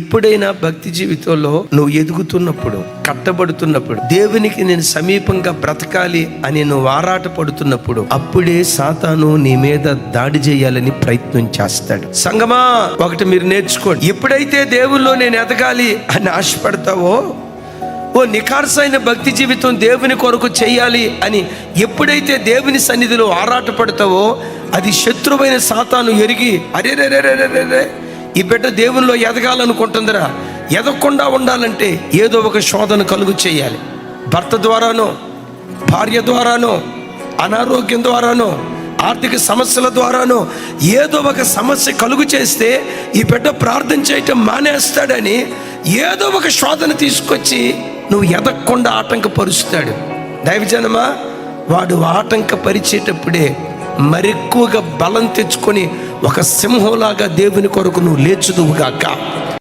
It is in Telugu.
ఎప్పుడైనా భక్తి జీవితంలో నువ్వు ఎదుగుతున్నప్పుడు కట్టబడుతున్నప్పుడు దేవునికి నేను సమీపంగా బ్రతకాలి అని నువ్వు ఆరాట పడుతున్నప్పుడు అప్పుడే సాతాను నీ మీద దాడి చేయాలని ప్రయత్నం చేస్తాడు. సంగమా ఒకటి మీరు నేర్చుకోండి. ఎప్పుడైతే దేవుల్లో నేను ఎదగాలి అని ఆశపడతావో ఓ నిఖార్సైన భక్తి జీవితం దేవుని కొరకు చేయాలి అని ఎప్పుడైతే దేవుని సన్నిధిలో ఆరాట పడతావో అది శత్రువైన సాతాను ఎరిగి అరే రే రే రే రే రే, ఈ బిడ్డ దేవునిలో ఎదగాలనుకుంటుందిరా. ఎదగకుండా ఉండాలంటే ఏదో ఒక శోధన కలుగు చేయాలి. భర్త ద్వారానో భార్య ద్వారానో అనారోగ్యం ద్వారానో ఆర్థిక సమస్యల ద్వారానో ఏదో ఒక సమస్య కలుగు చేస్తే ఈ బిడ్డ ప్రార్థన చేయటం మానేస్తాడని ఏదో ఒక శోధన తీసుకొచ్చి నువ్వు ఎదగకుండా ఆటంకపరుస్తాడు. దైవజనమా వాడు ఆటంకపరిచేటప్పుడే మరెక్కువగా బలం తెచ్చుకొని ఒక సింహంలాగా దేవుని కొరకు నువ్వు లేచుదువుగాక.